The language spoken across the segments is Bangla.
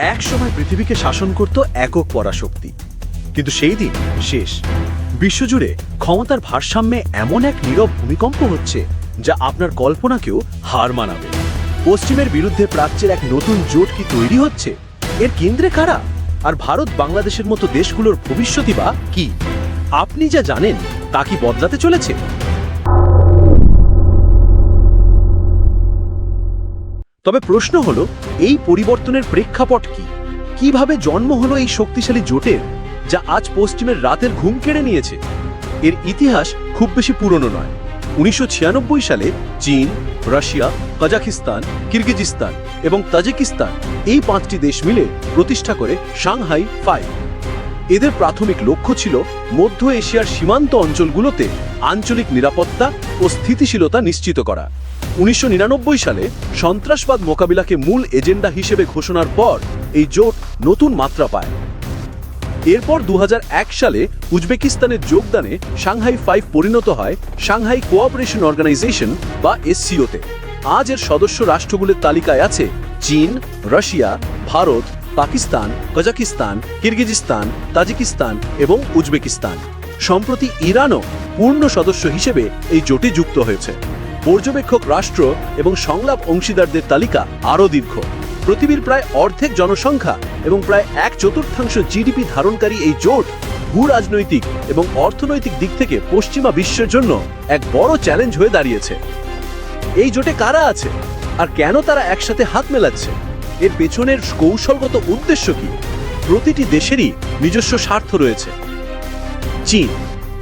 এক সময় পৃথিবীকে শাসন করত একক পরাশক্তি। কিন্তু সেই দিন শেষ। বিশ্বজুড়ে ক্ষমতার ভারসাম্যে এমন এক নীরব ভূমিকম্প হচ্ছে, যা আপনার কল্পনাকেও হার মানাবে। পশ্চিমের বিরুদ্ধে প্রাচ্যের এক নতুন জোট কি তৈরি হচ্ছে? এর কেন্দ্রে কারা? আর ভারত বাংলাদেশের মতো দেশগুলোর ভবিষ্যৎই বা কি? আপনি যা জানেন তা কি বদলাতে চলেছে? তবে প্রশ্ন হলো, এই পরিবর্তনের প্রেক্ষাপট কি? কীভাবে জন্ম হলো এই শক্তিশালী জোটের, যা আজ পশ্চিমের রাতের ঘুম কেড়ে নিয়েছে? এর ইতিহাস খুব বেশি পুরনো নয়। উনিশশো সালে চীন, রাশিয়া, কাজাখিস্তান, কিরগিজিস্তান এবং তাজিকিস্তান এই পাঁচটি দেশ মিলে প্রতিষ্ঠা করে সাংহাই ফাইভ এদের প্রাথমিক লক্ষ্য ছিল মধ্য এশিয়ার সীমান্ত অঞ্চলগুলোতে আঞ্চলিক নিরাপত্তা ও স্থিতিশীলতা নিশ্চিত করা। উনিশশো নিরানব্বই সালে সন্ত্রাসবাদ মোকাবিলাকে মূল এজেন্ডা হিসেবে ঘোষণার পর এই জোট নতুন মাত্রা পায়। এরপর দু হাজার এক সালে উজবেকিস্তানের যোগদানে সাংহাই ফাইভ পরিণত হয় সাংহাই কোঅপারেশন অর্গানাইজেশন বা এসসিওতে। আজ এর সদস্য রাষ্ট্রগুলোর তালিকায় আছে চীন, Russia, Bharat, Pakistan, Kazakhstan, Kyrgyzstan, Tajikistan এবং উজবেকিস্তান। সম্প্রতি ইরানও পূর্ণ সদস্য হিসেবে এই জোটে যুক্ত হয়েছে। পর্যবেক্ষক রাষ্ট্র এবং সংলাপ অংশীদারদের তালিকা আরও দীর্ঘ। পৃথিবীর প্রায় অর্ধেক জনসংখ্যা এবং প্রায় এক চতুর্থাংশ জিডিপি ধারণকারী এই জোট ভূ রাজনৈতিক এবং অর্থনৈতিক দিক থেকে পশ্চিমা বিশ্বের জন্য এক বড় চ্যালেঞ্জ হয়ে দাঁড়িয়েছে। এই জোটে কারা আছে? আর কেন তারা একসাথে হাত মেলাচ্ছে? এর পেছনের কৌশলগত উদ্দেশ্য কি? প্রতিটি দেশেরই নিজস্ব স্বার্থ রয়েছে। চীন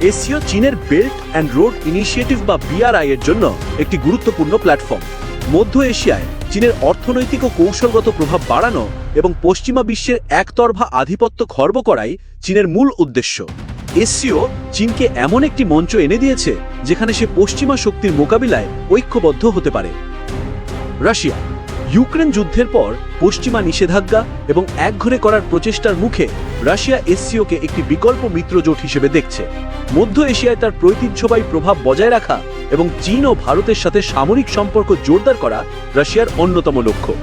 এশীয় চীনের বেল্ট অ্যান্ড রোড ইনিশিয়েটিভ বা বিআরআই এর জন্য একটি গুরুত্বপূর্ণ প্ল্যাটফর্ম। মধ্য এশিয়ায় চীনের অর্থনৈতিক ও কৌশলগত প্রভাব বাড়ানো এবং পশ্চিমা বিশ্বের একতরফা আধিপত্য খর্ব করাই চীনের মূল উদ্দেশ্য। এসসিও চীনকে এমন একটি মঞ্চ এনে দিয়েছে, যেখানে সে পশ্চিমা শক্তির মোকাবিলায় ঐক্যবদ্ধ হতে পারে। রাশিয়া ইউক্রেন যুদ্ধের পর পশ্চিমা নিষেধাজ্ঞা এবং একঘরে করার প্রচেষ্টার মুখে রাশিয়া এসসিওকে একটি বিকল্প মিত্র জোট হিসেবে দেখছে। মধ্য এশিয়ায় তার ঐতিহ্যবাহী প্রভাব বজায় রাখা এবং চীন ও ভারতের সাথে সামরিক সম্পর্ক জোরদার করা রাশিয়ার অন্যতম লক্ষ্য।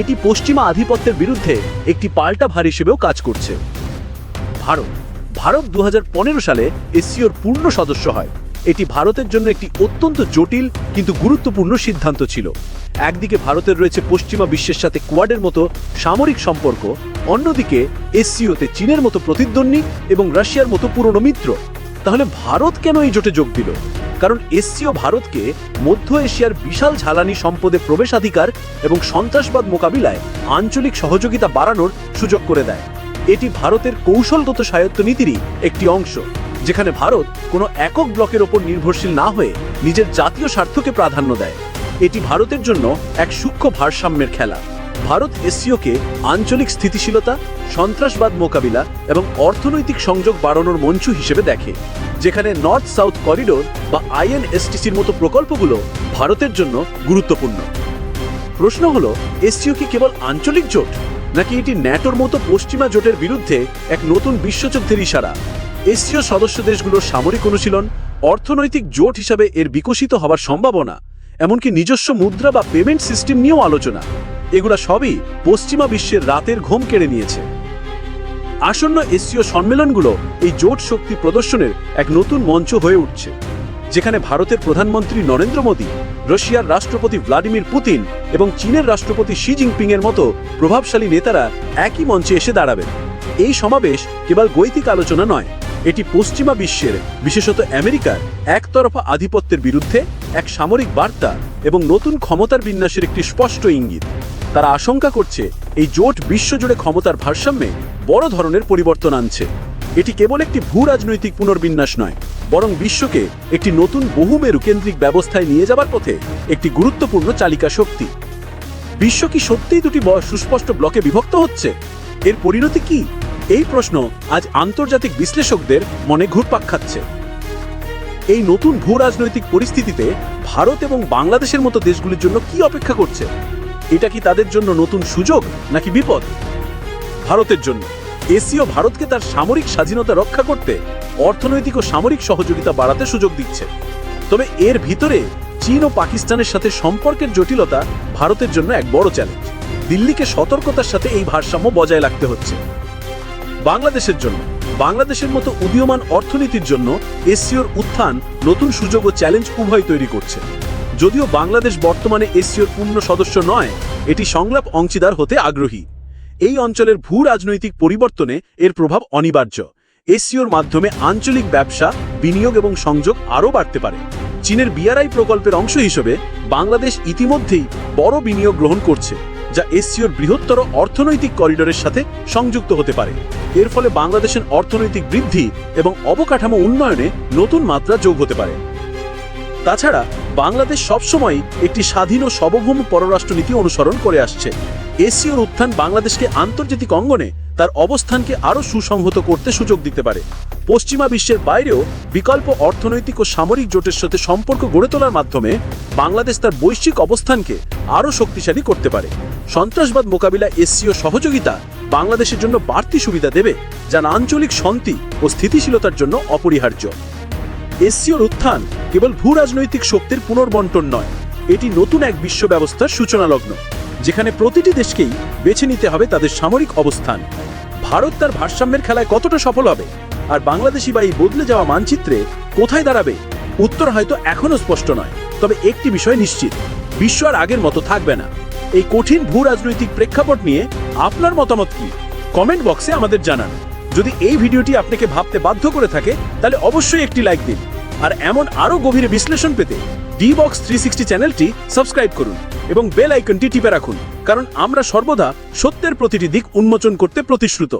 এটি পশ্চিমা আধিপত্যের বিরুদ্ধে একটি পাল্টা ভার হিসেবেও কাজ করছে। ভারত ভারত দু হাজার পনেরো সালে এসসিওর পূর্ণ সদস্য হয়। এটি ভারতের জন্য একটি অত্যন্ত জটিল কিন্তু গুরুত্বপূর্ণ সিদ্ধান্ত ছিল। একদিকে ভারতের রয়েছে পশ্চিমা বিশ্বের সাথে কোয়াডের মতো সামরিক সম্পর্ক, অন্যদিকে এসসিওতে চীনের মতো প্রতিদ্বন্দ্বী এবং রাশিয়ার মতো পুরনো মিত্র। তাহলে ভারত কেন এই জোটে যোগ দিল? কারণ এসসিও ভারতকে মধ্য এশিয়ার বিশাল ঝালানি সম্পদে প্রবেশাধিকার এবং সন্ত্রাসবাদ মোকাবিলায় আঞ্চলিক সহযোগিতা বাড়ানোর সুযোগ করে দেয়। এটি ভারতের কৌশলগত স্বায়ত্ত নীতিরই একটি অংশ। যেখানে ভারত কোনো একক ব্লকের ওপর নির্ভরশীল না হয়ে নিজের জাতীয় স্বার্থকে প্রাধান্য দেয়। এটি ভারতের জন্য এক সূক্ষ্ম ভারসাম্যের খেলা। ভারত এসসিওকে আঞ্চলিক স্থিতিশীলতা, সন্ত্রাসবাদ মোকাবিলা এবং অর্থনৈতিক সংযোগ বাড়ানোর মঞ্চ হিসেবে দেখে, যেখানে নর্থ সাউথ করিডোর বা আইএনএসটিসির মতো প্রকল্পগুলো ভারতের জন্য গুরুত্বপূর্ণ। প্রশ্ন হলো, এসসিও কি কেবল আঞ্চলিক জোট, নাকি এটি ন্যাটোর মতো পশ্চিমা জোটের বিরুদ্ধে এক নতুন বিশ্বযুদ্ধের ইশারা? এসসিও সদস্য দেশগুলোর সামরিক অনুশীলন অর্থনৈতিক জোট হিসাবে এর বিকশিত হবার সম্ভাবনা, এমনকি নিজস্ব মুদ্রা বা পেমেন্ট সিস্টেম নিয়েও আলোচনা। এগুলা সবই পশ্চিমা বিশ্বের রাতের ঘুম কেড়ে নিয়েছে। আসন্ন এসসিও সম্মেলনগুলো এই জোট শক্তি প্রদর্শনের এক নতুন মঞ্চ হয়ে উঠছে, যেখানে ভারতের প্রধানমন্ত্রী নরেন্দ্র মোদী, রাশিয়ার রাষ্ট্রপতি ভ্লাদিমির পুতিন এবং চীনের রাষ্ট্রপতি শি জিনপিং এর মতো প্রভাবশালী নেতারা একই মঞ্চে এসে দাঁড়াবেন। এই সমাবেশ কেবল গৈতিক আলোচনা নয় এটি পশ্চিমা বিশ্বের, বিশেষত আমেরিকার, একতরফা আধিপত্যের বিরুদ্ধে এক সামরিক বার্তা এবং নতুন ক্ষমতার বিন্যাসের একটি স্পষ্ট ইঙ্গিত। তারা আশঙ্কা করছে, এই জোট বিশ্বজুড়ে ক্ষমতার ভারসাম্যে বড় ধরনের পরিবর্তন আনছে। এটি কেবল একটি ভূ রাজনৈতিক পুনর্বিন্যাস নয়, বরং বিশ্বকে একটি নতুন বহুমেরু কেন্দ্রিক ব্যবস্থায় নিয়ে যাবার পথে একটি গুরুত্বপূর্ণ চালিকা শক্তি। বিশ্ব কি সত্যিই দুটি সুস্পষ্ট ব্লকে বিভক্ত হচ্ছে? এর পরিণতি কি? এই প্রশ্ন আজ আন্তর্জাতিক বিশ্লেষকদের মনে ঘুরপাক খাচ্ছে। এই নতুন ভূ রাজনৈতিক পরিস্থিতিতে ভারত এবং বাংলাদেশের মতো দেশগুলির জন্য কি অপেক্ষা করছে? এটা কি তাদের জন্য নতুন সুযোগ নাকি বিপদ? ভারতের জন্য। এসিও ভারতকে তার সামরিক স্বাধীনতা রক্ষা করতে অর্থনৈতিক ও সামরিক সহযোগিতা বাড়াতে সুযোগ দিচ্ছে। তবে এর ভিতরে চীন ও পাকিস্তানের সাথে সম্পর্কের জটিলতা ভারতের জন্য এক বড় চ্যালেঞ্জ। দিল্লিকে সতর্কতার সাথে এই ভারসাম্য বজায় রাখতে হচ্ছে। বাংলাদেশের জন্য, বাংলাদেশের মতো উদীয়মান অর্থনীতির জন্য এসসিওর উত্থান নতুন সুযোগ ও চ্যালেঞ্জ উভয় তৈরি করছে। যদিও বাংলাদেশ বর্তমানে এসসিওর পূর্ণ সদস্য নয়, এটি সংলাপ অংশীদার হতে আগ্রহী। এই অঞ্চলের ভূ রাজনৈতিক পরিবর্তনে এর প্রভাব অনিবার্য। এসসিওর মাধ্যমে আঞ্চলিক ব্যবসা, বিনিয়োগ এবং সংযোগ আরও বাড়তে পারে। চীনের বিআরআই প্রকল্পের অংশ হিসেবে বাংলাদেশ ইতিমধ্যেই বড় বিনিয়োগ গ্রহণ করছে। যা এসসিওর বৃহত্তর অর্থনৈতিক করিডোরের সাথে সংযুক্ত হতে পারে। এর ফলে বাংলাদেশের অর্থনৈতিক বৃদ্ধি এবং অবকাঠামো উন্নয়নে নতুন মাত্রা যোগ হতে পারে। তাছাড়া, বাংলাদেশ সবসময় একটি স্বাধীন ও সার্বভৌম পররাষ্ট্রনীতি অনুসরণ করে আসছে। এসিওর উত্থান বাংলাদেশকে আন্তর্জাতিক অঙ্গনে তার অবস্থানকে আরও সুসংহত করতে সুযোগ দিতে পারে। পশ্চিমা বিশ্বের বাইরেও বিকল্প অর্থনৈতিক ও সামরিক জোটের সাথে সম্পর্ক গড়ে তোলার মাধ্যমে বাংলাদেশ তার বৈশ্বিক অবস্থানকে আরও শক্তিশালী করতে পারে। সন্ত্রাসবাদ মোকাবিলা এসসিও সহযোগিতা বাংলাদেশের জন্য বাড়তি সুবিধা দেবে যা আঞ্চলিক শান্তি ও স্থিতিশীলতার জন্য অপরিহার্য। এসসিওর উত্থান কেবল ভূ রাজনৈতিক শক্তির পুনর্বন্টন নয়, এটি নতুন এক বিশ্ব ব্যবস্থার সূচনা লগ্ন যেখানে প্রতিটি দেশকেই বেছে নিতে হবে তাদের সামরিক অবস্থান। ভারত তার ভারসাম্যের খেলায় কতটা সফল হবে, আর বাংলাদেশি বা এই বদলে যাওয়া মানচিত্রে কোথায় দাঁড়াবে, উত্তর হয়তো এখনও স্পষ্ট নয়, তবে একটি বিষয় নিশ্চিত, বিশ্ব আর আগের মতো থাকবে না। এই কঠিন ভূ রাজনৈতিক প্রেক্ষাপট নিয়ে আপনার মতামত কি? কমেন্ট বক্সে আমাদের জানান। যদি এই ভিডিওটি আপনাকে ভাবতে বাধ্য করে থাকে, তাহলে অবশ্যই একটি লাইক দিন। আর এমন আরও গভীরে বিশ্লেষণ পেতে ডি বক্স থ্রি সিক্সটি চ্যানেলটি সাবস্ক্রাইব করুন এবং বেল আইকনটি টিপে রাখুন, কারণ আমরা সর্বদা সত্যের প্রতিটি দিক উন্মোচন করতে প্রতিশ্রুত।